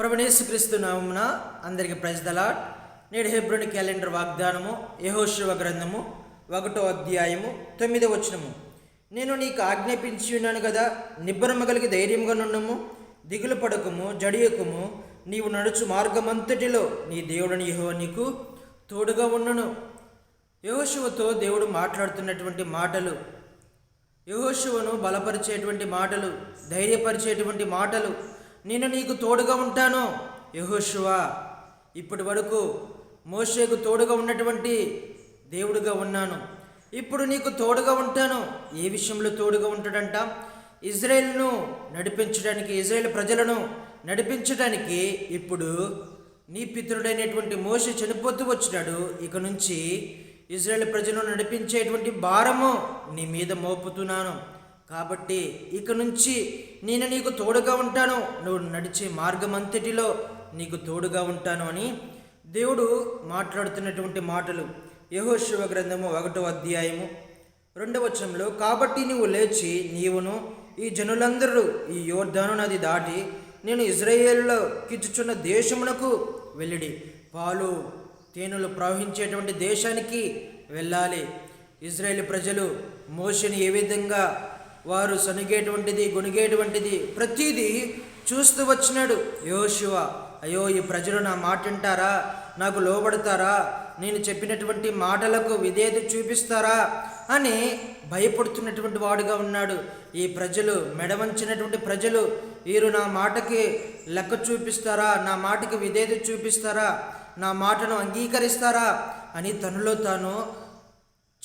ప్రభునేసుక్రీస్తు నామమున అందరికి ప్రజదలాట్ నేడు హెబ్రోని క్యాలెండర్ వాగ్దానము యహోశివ గ్రంథము ఒకటో అధ్యాయము తొమ్మిదో వచనము. నేను నీకు ఆజ్ఞాపించి ఉన్నాను కదా నిబ్బరమ కలిగి ధైర్యంగా నుండము దిగులు పడకము జడియకము నీవు నడుచు మార్గమంతటిలో నీ దేవుడని యహో నీకు తోడుగా ఉండును యహోశివతో దేవుడు మాట్లాడుతున్నటువంటి మాటలు యహోశివను బలపరిచేటువంటి మాటలు ధైర్యపరిచేటువంటి మాటలు నేను నీకు తోడుగా ఉంటాను యహోశువ ఇప్పటి వరకు మోషేకు తోడుగా ఉన్నటువంటి దేవుడుగా ఉన్నాను. ఇప్పుడు నీకు తోడుగా ఉంటాను. ఏ విషయంలో తోడుగా ఉంటాడంట? ఇజ్రాయెల్ను నడిపించడానికి ఇజ్రాయెల్ ప్రజలను నడిపించడానికి ఇప్పుడు నీ పితృడైనటువంటి మోషే చనిపోతూ వచ్చినాడు. ఇక నుంచి ఇజ్రాయెల్ ప్రజలను నడిపించేటువంటి భారము నీ మీద మోపుతున్నాను. కాబట్టి ఇక నుంచి నేను నీకు తోడుగా ఉంటాను. నువ్వు నడిచే మార్గం అంతటిలో నీకు తోడుగా ఉంటాను అని దేవుడు మాట్లాడుతున్నటువంటి మాటలు. యహోశివ గ్రంథము ఒకటో అధ్యాయము రెండవ వచనంలో కాబట్టి నీవు లేచి నీవును ఈ జనులందరూ ఈ యోర్ధాను నది దాటి నేను ఇజ్రాయేల్లో కిచ్చుచున్న దేశమునకు వెళ్ళిడి. పాలు తేనెలు ప్రవహించేటువంటి దేశానికి వెళ్ళాలి. ఇజ్రాయేల్ ప్రజలు మోషని ఏ విధంగా వారు సనిగేటువంటిది గొనిగేటువంటిది ప్రతిదీ చూస్తూ వచ్చినాడు. యోశివ అయ్యో ఈ ప్రజలు నా మాట వింటారా నాకు లోబడతారా? నేను చెప్పినటువంటి మాటలకు విధేయత చూపిస్తారా? అని భయపడుతున్నటువంటి వాడుగా ఉన్నాడు. ఈ ప్రజలు మెడవంచినటువంటి ప్రజలు వీరు నా మాటకి లెక్క చూపిస్తారా? నా మాటకి విధేయత చూపిస్తారా? నా మాటను అంగీకరిస్తారా? అని తనలో తాను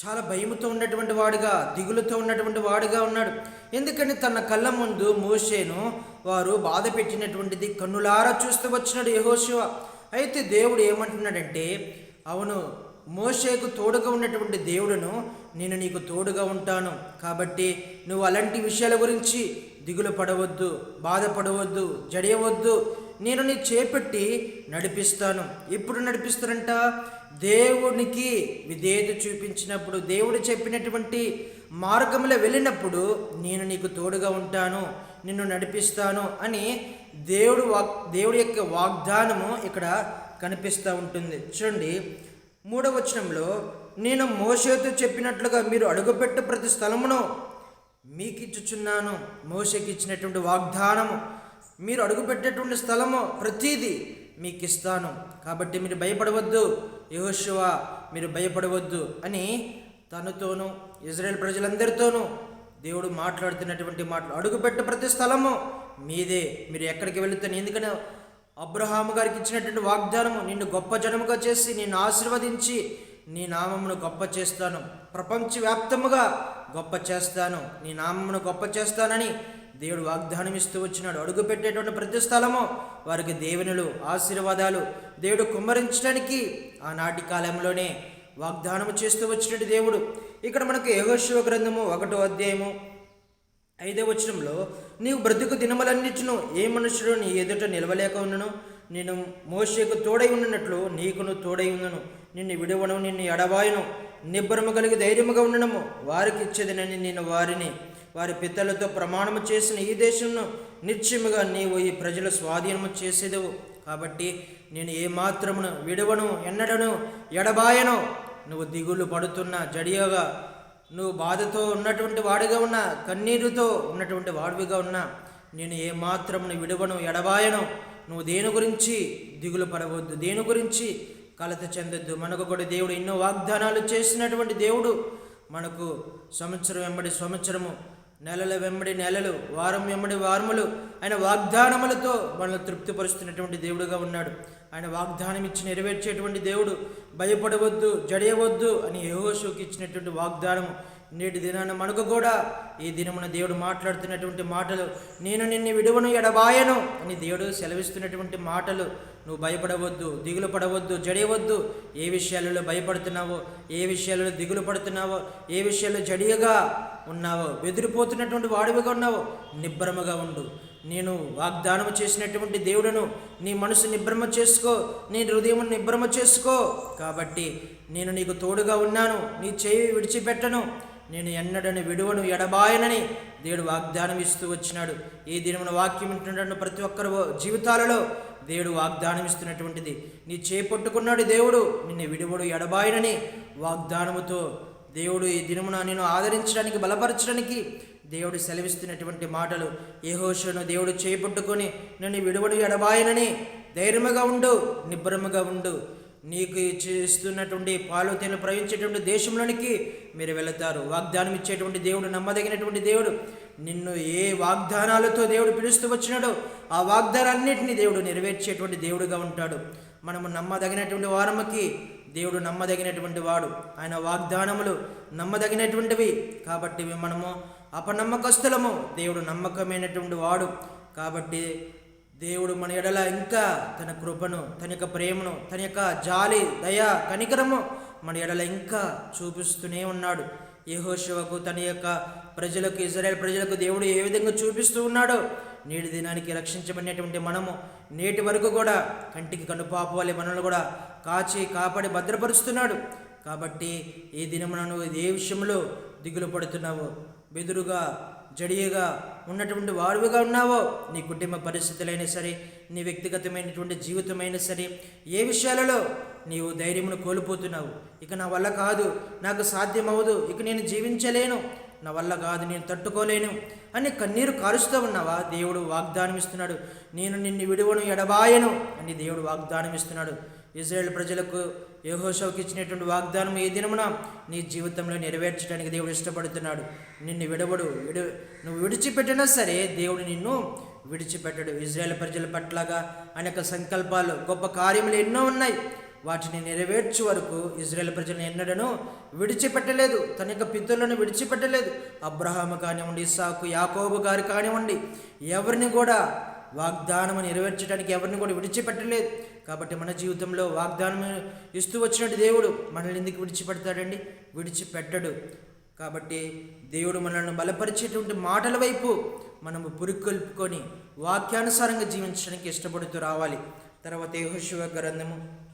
చాలా భయముతో ఉన్నటువంటి వాడుగా దిగులుతో ఉన్నటువంటి వాడుగా ఉన్నాడు. ఎందుకని తన కళ్ళ ముందు మోషేను వారు బాధ పెట్టినటువంటిది కన్నులారా చూస్తూ వచ్చినాడు యహోశివ అయితే దేవుడు ఏమంటున్నాడంటే అవును మోషేకు తోడుగా ఉన్నటువంటి దేవుడును నేను నీకు తోడుగా ఉంటాను. కాబట్టి నువ్వు అలాంటి విషయాల గురించి దిగులు పడవద్దు బాధపడవద్దు జడియవద్దు. నేను నీ చేపట్టి నడిపిస్తాను. ఎప్పుడు నడిపిస్తారంట? దేవునికి విధేయత చూపించినప్పుడు దేవుడు చెప్పినటువంటి మార్గంలో వెళ్ళినప్పుడు నేను నీకు తోడుగా ఉంటాను నిన్ను నడిపిస్తాను అని దేవుడు వాగ్ దేవుడి యొక్క వాగ్దానము ఇక్కడ కనిపిస్తూ ఉంటుంది. చూడండి మూడవ వచనంలో నేను మోసేతో చెప్పినట్లుగా మీరు అడుగుపెట్టు ప్రతి స్థలమును మీకు ఇచ్చుచున్నాను మోషకి ఇచ్చినటువంటి వాగ్దానము మీరు అడుగుపెట్టేటువంటి స్థలము ప్రతీది మీకు ఇస్తాను కాబట్టి మీరు భయపడవద్దు. యహోశివ మీరు భయపడవద్దు అని తనతోనూ ఇజ్రాయెల్ ప్రజలందరితోనూ దేవుడు మాట్లాడుతున్నటువంటి మాటలు అడుగుపెట్ట ప్రతి స్థలము మీదే. మీరు ఎక్కడికి వెళుతాను ఎందుకంటే అబ్రహాము గారికి ఇచ్చినటువంటి వాగ్దానము నిన్ను గొప్ప జనముగా చేసి నిన్ను ఆశీర్వదించి నీ నామమును గొప్ప చేస్తాను. ప్రపంచవ్యాప్తముగా గొప్ప చేస్తాను. నీ నామమును గొప్ప చేస్తానని దేవుడు వాగ్దానం ఇస్తూ వచ్చినాడు. అడుగు పెట్టేటువంటి ప్రతి స్థలము వారికి దేవునులు ఆశీర్వాదాలు. దేవుడు కుమ్మరించడానికి ఆనాటి కాలంలోనే వాగ్దానము చేస్తూ వచ్చినట్టు దేవుడు. ఇక్కడ మనకు యహోశివ గ్రంథము ఒకటో అధ్యాయము ఐదో వచనంలో నీవు బ్రతుకు దినములన్నిటిను ఏ మనుషుడు నీ ఎదుట నిలవలేక ఉన్నను నేను మోషకు తోడై ఉన్నట్లు నీకును తోడై ఉన్నను నిన్ను విడువను నిన్ను ఎడవాయును నిబ్బరము కలిగి ధైర్యముగా ఉండడము వారికి ఇచ్చేదనని నేను వారిని వారి పితలతో ప్రమాణము చేసిన ఈ దేశంను నిశ్చయముగా నీవు ఈ ప్రజల స్వాధీనము చేసేదవు. కాబట్టి నేను ఏమాత్రమును విడవను ఎన్నడను ఎడబాయను నువ్వు దిగులు పడుతున్న జడియగా నువ్వు బాధతో ఉన్నటువంటి వాడిగా ఉన్నా కన్నీరుతో ఉన్నటువంటి వాడివిగా ఉన్నా నేను ఏమాత్రమును విడవను ఎడబాయను నువ్వు దేని గురించి దిగులు పడవద్దు దేని గురించి కలత చెందొద్దు. మనకు కూడా దేవుడు ఎన్నో వాగ్దానాలు చేసినటువంటి దేవుడు మనకు సంవత్సరం వెంబడి సంవత్సరము నెలల వెంబడి నెలలు వారం వెంబడి వారములు ఆయన వాగ్దానములతో మనల్ని తృప్తిపరుస్తున్నటువంటి దేవుడుగా ఉన్నాడు. ఆయన వాగ్దానం ఇచ్చి నెరవేర్చేటువంటి దేవుడు. భయపడవద్దు జడియవద్దు అని యహోషుకి ఇచ్చినటువంటి వాగ్దానము. నేటి దినాన మనకు కూడా ఈ దినమున దేవుడు మాట్లాడుతున్నటువంటి మాటలు నేను నిన్ను విడువను ఎడబాయను అని దేవుడు సెలవిస్తున్నటువంటి మాటలు. నువ్వు భయపడవద్దు దిగులు పడవద్దు జడియవద్దు. ఏ విషయాలలో భయపడుతున్నావో ఏ విషయాలలో దిగులు పడుతున్నావో ఏ విషయాల్లో జడియగా ఉన్నావో బెదిరిపోతున్నటువంటి వాడివిగా ఉన్నావో నిబ్బరముగా ఉండు. నేను వాగ్దానం చేసినటువంటి దేవుడను నీ మనసు నిబ్రమ చేసుకో నీ హృదయం నిబ్రమ చేసుకో. కాబట్టి నేను నీకు తోడుగా ఉన్నాను నీ చేయి విడిచిపెట్టను. నేను ఎన్నడని విడువను ఎడబాయనని దేవుడు వాగ్దానం ఇస్తూ వచ్చినాడు. ఈ దినమున వాక్యం వింటున్న ప్రతి ఒక్కరు జీవితాలలో దేవుడు వాగ్దానం ఇస్తున్నటువంటిది. నీ చేపట్టుకున్నాడు దేవుడు నిన్ను విడువడు ఎడబాయనని వాగ్దానముతో దేవుడు ఈ దినమున నేను ఆదరించడానికి బలపరచడానికి దేవుడు సెలవిస్తున్నటువంటి మాటలు. ఏహోషను దేవుడు చేపట్టుకొని నన్ను విడువడు ఎడబాయనని ధైర్యముగా ఉండు నిబ్బరముగా ఉండు. నీకు ఇస్తున్నటువంటి పాలు తేనెలు ప్రవహించేటువంటి దేశంలోనికి మీరు వెళతారు. వాగ్దానం ఇచ్చేటువంటి దేవుడు నమ్మదగినటువంటి దేవుడు నిన్ను ఏ వాగ్దానాలతో దేవుడు పిలుస్తూ వచ్చినాడో ఆ వాగ్దానాన్నింటినీ దేవుడు నెరవేర్చేటువంటి దేవుడుగా ఉంటాడు. మనము నమ్మదగినటువంటి వారముకి దేవుడు నమ్మదగినటువంటి వాడు. ఆయన వాగ్దానములు నమ్మదగినటువంటివి కాబట్టి మనము అపనమ్మకస్తులము. దేవుడు నమ్మకమైనటువంటి వాడు కాబట్టి దేవుడు మన ఎడల ఇంకా తన కృపను తన యొక్క ప్రేమను తన యొక్క జాలి దయ కనికరము మన ఎడల ఇంకా చూపిస్తూనే ఉన్నాడు. యహోశివకు తన యొక్క ప్రజలకు ఇజ్రాయెల్ ప్రజలకు దేవుడు ఏ విధంగా చూపిస్తూ ఉన్నాడో నేటి దినానికి రక్షించబడినటువంటి మనము నేటి వరకు కూడా కంటికి కనుపాప వలె మనల్ని కూడా కాచి కాపాడి భద్రపరుస్తున్నాడు. కాబట్టి ఈ దినమున నువ్వు ఏ విషయంలో దిగులు పడుతున్నావో. బెదురుగా జడియగా ఉన్నటువంటి వాడుగా ఉన్నావో నీ కుటుంబ పరిస్థితులైనా సరే నీ వ్యక్తిగతమైనటువంటి జీవితమైనా సరే ఏ విషయాలలో నీవు ధైర్యమును కోల్పోతున్నావు? ఇక నా వల్ల కాదు నాకు సాధ్యమవదు ఇక నేను జీవించలేను నా వల్ల కాదు నేను తట్టుకోలేను అని కన్నీరు కారుస్తూ ఉన్నావా? దేవుడు వాగ్దానం ఇస్తున్నాడు నేను నిన్ను విడువను ఎడబాయను అని దేవుడు వాగ్దానం ఇస్తున్నాడు ఇజ్రాయెల్ ప్రజలకు యెహోషావుకి ఇచ్చినటువంటి వాగ్దానం ఏ దినమున నీ జీవితంలో నెరవేర్చడానికి దేవుడు ఇష్టపడుతున్నాడు. నిన్ను విడవడు విడు నువ్వు విడిచిపెట్టినా సరే దేవుడు నిన్ను విడిచిపెట్టడు. ఇజ్రాయెల్ ప్రజల పట్లగా అనేక సంకల్పాలు గొప్ప కార్యములు ఎన్నో ఉన్నాయి. వాటిని నెరవేర్చు వరకు ఇజ్రాయెల్ ప్రజలను ఎన్నడను విడిచిపెట్టలేదు. తన యొక్క పితరులను విడిచిపెట్టలేదు. అబ్రహాము కానివ్వండి ఇస్సాకు యాకోబు గారు కానివ్వండి ఎవరిని కూడా వాగ్దానం నెరవేర్చడానికి ఎవరిని కూడా విడిచిపెట్టలేదు. కాబట్టి మన జీవితంలో వాగ్దానం ఇస్తూ వచ్చినట్టు దేవుడు మనల్ని ఎందుకు విడిచిపెడతాడండి? విడిచిపెట్టడు. కాబట్టి దేవుడు మనల్ని బలపరిచేటువంటి మాటల వైపు మనము పురికొల్పుకొని వాక్యానుసారంగా జీవించడానికి ఇష్టపడుతూ రావాలి. తర్వాత యెహోషువ గ్రంథము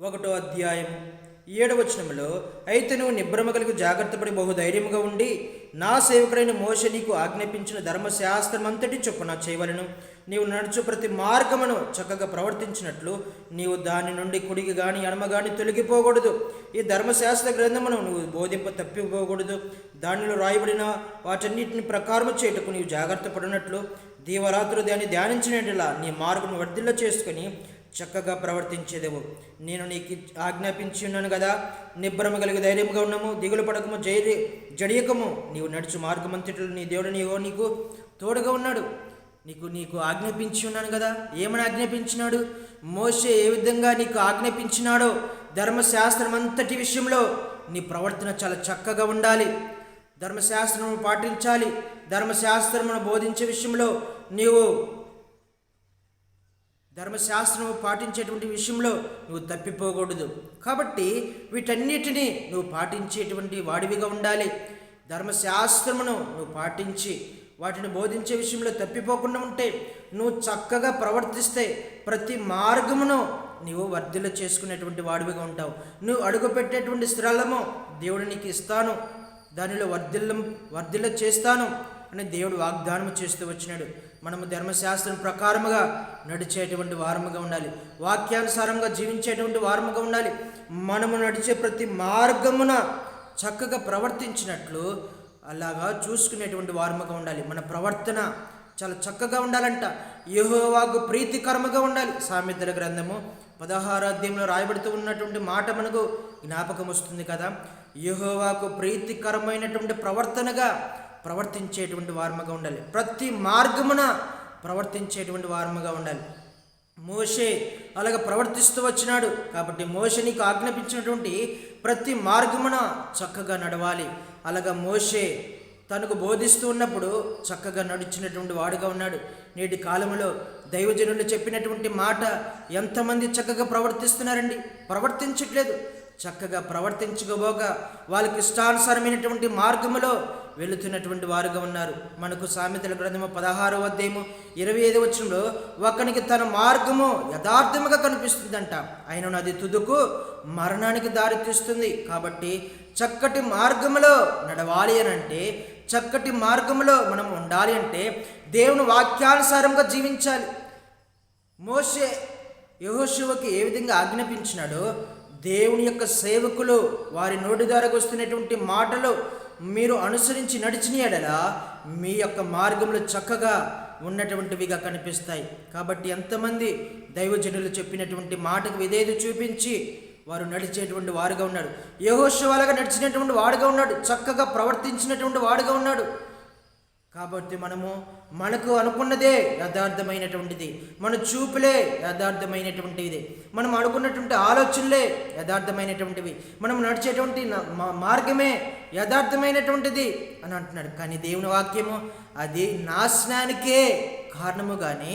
ఒకటో అధ్యాయం ఏడవచనంలో అయితే నువ్వు నిబ్రమ కలిగి జాగ్రత్తపడి బహు ధైర్యముగా ఉండి నా సేవకుడైన మోష నీకు ఆజ్ఞాపించిన ధర్మశాస్త్రం అంతటి చొప్పున చేయవలను. నీవు నడుచు ప్రతి మార్గమును చక్కగా ప్రవర్తించినట్లు నీవు దాని నుండి కుడికి గాని ఎడమ గాని తొలగిపోకూడదు. ఈ ధర్మశాస్త్ర గ్రంథమును నువ్వు బోధింప తప్పిపోకూడదు. దానిలో రాయబడిన వాటన్నిటిని ప్రకారము చేయుటకు నీవు జాగ్రత్త పడినట్లు దీవరాత్రులు దాన్ని ధ్యానించినట్లా నీ మార్గం వర్ధిల్ల చేసుకుని చక్కగా ప్రవర్తించేదేవు. నేను నీకు ఆజ్ఞాపించి ఉన్నాను కదా నిబ్బరమ కలిగి ధైర్యంగా ఉన్నాము దిగులు పడకము జైరి జడియకము నీవు నడుచు మార్గమంతటిలో నీ దేవుడు నీవో నీకు తోడుగా ఉన్నాడు. నీకు నీకు ఆజ్ఞాపించి ఉన్నాను కదా? ఏమని ఆజ్ఞాపించినాడు? మోసే ఏ విధంగా నీకు ఆజ్ఞాపించినాడో? ధర్మశాస్త్రం అంతటి విషయంలో నీ ప్రవర్తన చాలా చక్కగా ఉండాలి. ధర్మశాస్త్రమును పాటించాలి. ధర్మశాస్త్రమును బోధించే విషయంలో నీవు ధర్మశాస్త్రము పాటించేటువంటి విషయంలో నువ్వు తప్పిపోకూడదు. కాబట్టి వీటన్నిటినీ నువ్వు పాటించేటువంటి వాడివిగా ఉండాలి. ధర్మశాస్త్రమును నువ్వు పాటించి వాటిని బోధించే విషయంలో తప్పిపోకుండా ఉంటే నువ్వు చక్కగా ప్రవర్తిస్తే ప్రతి మార్గమును నీవు వర్ధిలో చేసుకునేటువంటి వాడివిగా ఉంటావు. నువ్వు అడుగుపెట్టేటువంటి స్థలము దేవుడు నీకు ఇస్తాను. దానిలో వర్ధిల్లం వర్ధిలో చేస్తాను అని దేవుడు వాగ్దానం చేస్తూ వచ్చినాడు. మనము ధర్మశాస్త్రం ప్రకారముగా నడిచేటువంటి వారముగా ఉండాలి. వాక్యానుసారంగా జీవించేటువంటి వారముగా ఉండాలి. మనము నడిచే ప్రతి మార్గమున చక్కగా ప్రవర్తించినట్లు అలాగా చూసుకునేటువంటి వారముగా ఉండాలి. మన ప్రవర్తన చాలా చక్కగా ఉండాలంట. యహోవాకు ప్రీతికరముగా ఉండాలి. సామెతల గ్రంథము పదహారాధ్యంలో అధ్యాయంలో రాయబడుతూ ఉన్నటువంటి మాట మనకు జ్ఞాపకం వస్తుంది కదా. యహోవాకు ప్రీతికరమైనటువంటి ప్రవర్తనగా ప్రవర్తించేటువంటి వారముగా ఉండాలి. ప్రతి మార్గమున ప్రవర్తించేటువంటి వారముగా ఉండాలి. మోషే అలాగ ప్రవర్తిస్తూ వచ్చినాడు. కాబట్టి మోషే నీకు ఆజ్ఞాపించినటువంటి ప్రతి మార్గమున చక్కగా నడవాలి. అలాగా మోషే తనకు బోధిస్తూ ఉన్నప్పుడు చక్కగా నడిచినటువంటి వాడుగా ఉన్నాడు. నేటి కాలంలో దైవజనులు చెప్పినటువంటి మాట ఎంతమంది చక్కగా ప్రవర్తిస్తున్నారండి? ప్రవర్తించట్లేదు. చక్కగా ప్రవర్తించకపోగా వాళ్ళకి ఇష్టానుసారమైనటువంటి మార్గములో వెళుతున్నటువంటి వారుగా ఉన్నారు. మనకు సామెతల గ్రంథము పదహారవ అధ్యాయము ఇరవై ఐదు వచ్చంలో ఒకనికి తన మార్గము యథార్థముగా కనిపిస్తుందంట. ఆయన అది తుదుకు మరణానికి దారితీస్తుంది కాబట్టి చక్కటి మార్గములో నడవాలి అని అంటే చక్కటి మార్గములో మనం ఉండాలి అంటే దేవుని వాక్యానుసారంగా జీవించాలి. మోషే యహోశివకి ఏ విధంగా ఆజ్ఞాపించినాడో దేవుని యొక్క సేవకులు వారి నోటి ద్వారా వస్తున్నటువంటి మాటలు మీరు అనుసరించి నడిచిన ఎడల మీ యొక్క మార్గంలో చక్కగా ఉన్నటువంటివిగా కనిపిస్తాయి. కాబట్టి ఎంతమంది దైవజనులు చెప్పినటువంటి మాటకు విధేయత చూపించి వారు నడిచేటువంటి వారుగా ఉన్నాడు. యహోశివాలుగా నడిచినటువంటి వాడుగా ఉన్నాడు. చక్కగా ప్రవర్తించినటువంటి వాడుగా ఉన్నాడు. కాబట్టి మనము మనకు అనుకున్నదే యథార్థమైనటువంటిది. మన చూపులే యథార్థమైనటువంటిది. మనం అనుకున్నటువంటి ఆలోచనలే యథార్థమైనటువంటివి. మనం నడిచేటువంటి మార్గమే యథార్థమైనటువంటిది అని అంటున్నాడు. కానీ దేవుని వాక్యము అది నాశనానికే కారణము కానీ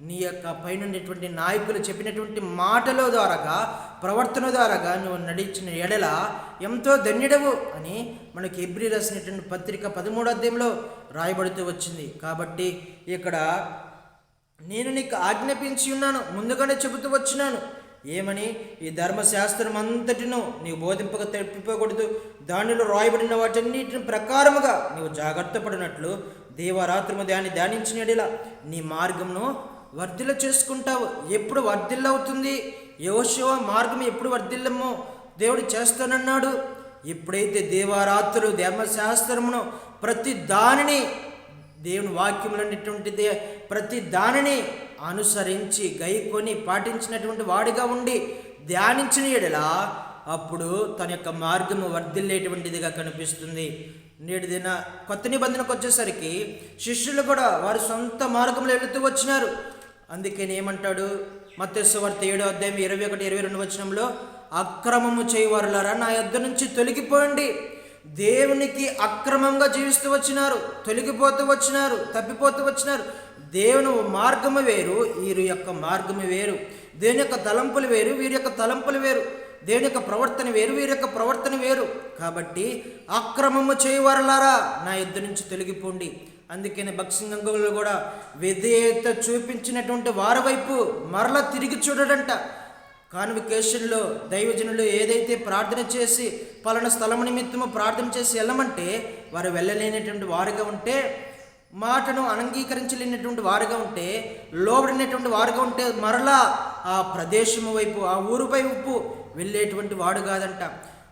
నీ యొక్క పైన ఉండేటువంటి నాయకులు చెప్పినటువంటి మాటల ద్వారాగా ప్రవర్తన ద్వారాగా నువ్వు నడిచిన ఎడల ఎంతో ధన్యుడవు అని మనకి ఎబ్రి రాసినటువంటి పత్రిక పదమూడో అధ్యాయంలో రాయబడుతూ వచ్చింది. కాబట్టి ఇక్కడ నేను నీకు ఆజ్ఞాపించి ఉన్నాను ముందుగానే చెబుతూ వచ్చినాను. ఏమని? ఈ ధర్మశాస్త్రం అంతటిను నీవు బోధింపక తప్పిపోకూడదు. దానిలో రాయబడిన వాటన్నిటిని ప్రకారముగా నీవు జాగ్రత్త పడినట్లు దేవరాత్రము దాన్ని ధ్యానించిన ఎడల నీ మార్గంను వర్ధిల్ల చేసుకుంటావు. ఎప్పుడు వర్ధిల్లవుతుంది? యోశివ మార్గం ఎప్పుడు వర్ధిల్లమో? దేవుడు చేస్తానన్నాడు. ఎప్పుడైతే దేవారాత్రులు ధర్మశాస్త్రమును ప్రతి దానిని దేవుని వాక్యములు అనేటువంటిది ప్రతి దానిని అనుసరించి గైకొని పాటించినటువంటి వాడిగా ఉండి ధ్యానించిన ఎడలా అప్పుడు తన యొక్క మార్గము వర్ధిల్లేటువంటిదిగా కనిపిస్తుంది. నేటి దిన కొత్త నిబంధనకు వచ్చేసరికి శిష్యులు కూడా వారి సొంత మార్గంలో వెళుతూ వచ్చినారు. అందుకని ఏమంటాడు మత్స్యవార్త ఏడో అధ్యాయం ఇరవై ఒకటి ఇరవై రెండు వచనంలో అక్రమము చేయవారులారా నా యొద్ద నుంచి తొలగిపోండి. దేవునికి అక్రమంగా జీవిస్తూ వచ్చినారు తొలగిపోతూ వచ్చినారు తప్పిపోతూ వచ్చినారు. దేవుని మార్గము వేరు వీరి యొక్క మార్గము వేరు. దేవుని యొక్క తలంపులు వేరు వీరి యొక్క తలంపులు వేరు. దేవుని యొక్క ప్రవర్తన వేరు వీరి యొక్క ప్రవర్తన వేరు. కాబట్టి అక్రమము చేయవారులారా నా యుద్ధ నుంచి తొలగిపోండి. అందుకని భక్సింగంలో కూడా విధేయత చూపించినటువంటి వారి వైపు మరలా తిరిగి చూడడంట. కాన్వికేషన్లో దైవజనులు ఏదైతే ప్రార్థన చేసి పలానా స్థలం నిమిత్తము ప్రార్థన చేసి వెళ్ళమంటే వారు వెళ్ళలేనటువంటి వారుగా ఉంటే మాటను అనంగీకరించలేనటువంటి వారుగా ఉంటే లోబడినటువంటి వారుగా ఉంటే మరలా ఆ ప్రదేశము వైపు ఆ ఊరు వైపు వెళ్ళేటువంటి వాడు కాదంట.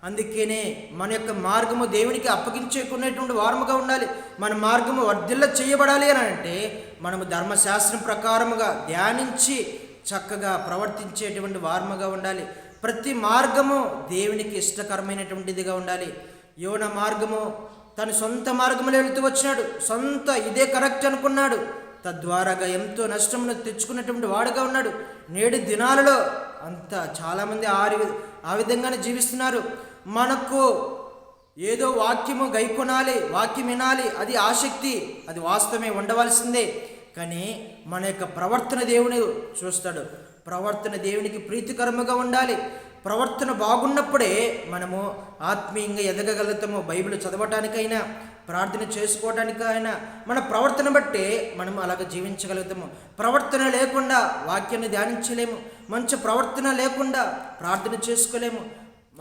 అందుకనే మన యొక్క మార్గము దేవునికి అప్పగించేకునేటువంటి వారముగా ఉండాలి. మన మార్గము వర్ధిల్ల చేయబడాలి అని అంటే మనము ధర్మశాస్త్రం ప్రకారముగా ధ్యానించి చక్కగా ప్రవర్తించేటువంటి వారముగా ఉండాలి. ప్రతి మార్గము దేవునికి ఇష్టకరమైనటువంటిదిగా ఉండాలి. యోన మార్గము తన సొంత మార్గంలో వెళుతూ వచ్చినాడు. సొంత ఇదే కరెక్ట్ అనుకున్నాడు. తద్వారాగా ఎంతో నష్టమును తెచ్చుకున్నటువంటి వాడుగా ఉన్నాడు. నేడు దినాలలో అంత చాలామంది ఆరు ఆ విధంగానే జీవిస్తున్నారు. మనకు ఏదో వాక్యము గైకొనాలి వాక్యం వినాలి అది ఆసక్తి అది వాస్తవమే ఉండవలసిందే. కానీ మన యొక్క ప్రవర్తన దేవుని చూస్తాడు. ప్రవర్తన దేవునికి ప్రీతికరముగా ఉండాలి. ప్రవర్తన బాగున్నప్పుడే మనము ఆత్మీయంగా ఎదగగలుగుతాము బైబిల్ చదవటానికైనా ప్రార్థన చేసుకోవడానికైనా మన ప్రవర్తన బట్టే మనం అలాగ జీవించగలుగుతాము. ప్రవర్తన లేకుండా వాక్యాన్ని ధ్యానించలేము. మంచి ప్రవర్తన లేకుండా ప్రార్థన చేసుకోలేము.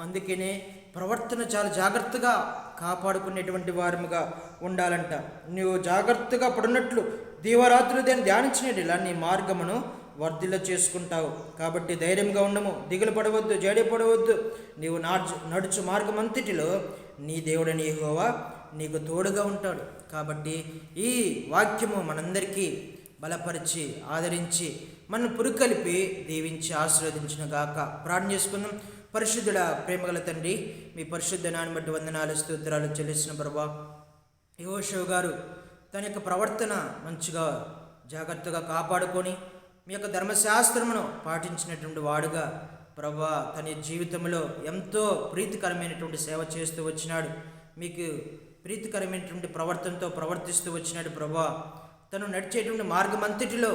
అందుకనే ప్రవర్తన చాలా జాగ్రత్తగా కాపాడుకునేటువంటి వారముగా ఉండాలంట. నువ్వు జాగ్రత్తగా పడినట్లు దీవరాత్రులు దాన్ని ధ్యానించినట్టు ఇలా నీ మార్గమును వర్ధిల్ల చేసుకుంటావు. కాబట్టి ధైర్యంగా ఉండము. దిగులు పడవద్దు జడి పడవద్దు నీవు నాడ్చు నడుచు మార్గం అంతటిలో నీ దేవుడని హోవా నీకు తోడుగా ఉంటాడు. కాబట్టి ఈ వాక్యము మనందరికీ బలపరిచి ఆదరించి మన పురుకలిపి దీవించి ఆశీర్వదించిన గాక. ప్రార్థన చేసుకుందాం. పరిశుద్ధుల ప్రేమగల తండ్రి మీ పరిశుద్ధ నాన్ని బట్టి వందనాలు స్తోత్రాలు చెల్లిసిన ప్రభా యోషవ్ గారు తన యొక్క ప్రవర్తన మంచిగా జాగ్రత్తగా కాపాడుకొని మీ యొక్క ధర్మశాస్త్రమును పాటించినటువంటి వాడుగా ప్రభా తన జీవితంలో ఎంతో ప్రీతికరమైనటువంటి సేవ చేస్తూ వచ్చినాడు. మీకు ప్రీతికరమైనటువంటి ప్రవర్తనతో ప్రవర్తిస్తూ వచ్చినాడు ప్రభా. తను నడిచేటువంటి మార్గం అంతటిలో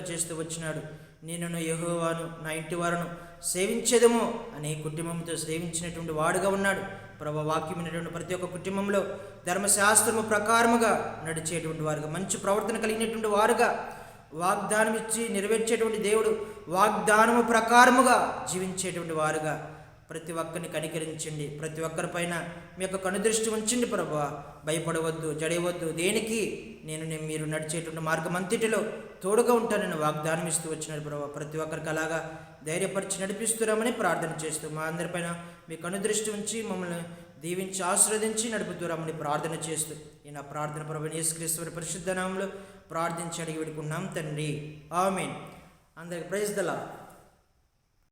చేస్తూ వచ్చినాడు. నేను యహోవాను నా ఇంటి వారును సేవించేదము అనే కుటుంబంతో సేవించినటువంటి వాడుగా ఉన్నాడు. ప్రభా వాక్యమైనటువంటి ప్రతి ఒక్క కుటుంబంలో ధర్మశాస్త్రము ప్రకారముగా నడిచేటువంటి వారుగా మంచి ప్రవర్తన కలిగినటువంటి వారుగా వాగ్దానం ఇచ్చి నెరవేర్చేటువంటి దేవుడు వాగ్దానము ప్రకారముగా జీవించేటువంటి వారుగా ప్రతి ఒక్కరిని కనికరించండి. ప్రతి ఒక్కరి పైన మీ యొక్క కనుదృష్టి ఉంచండి ప్రభా. భయపడవద్దు జడవద్దు దేనికి? నేను నేను మీరు నడిచేటువంటి మార్గం అంతటిలో తోడుగా ఉంటానని వాగ్దానం ఇస్తూ వచ్చినారు ప్రభా. ప్రతి ఒక్కరికి అలాగా ధైర్యపరిచి నడిపిస్తున్నామని ప్రార్థన చేస్తూ మా అందరిపైన మీ కనుదృష్టి ఉంచి మమ్మల్ని దీవించి ఆశీర్వదించి నడుపుతురామని ప్రార్థన చేస్తూ ఈ నా ప్రార్థన ప్రభు యేసుక్రీశ్వరి పరిశుద్ధ నామంలో ప్రార్థించి అడిగి పెడుకున్నాం తండ్రి. ఆమెన్. అందరికి ప్రైజ్ దలా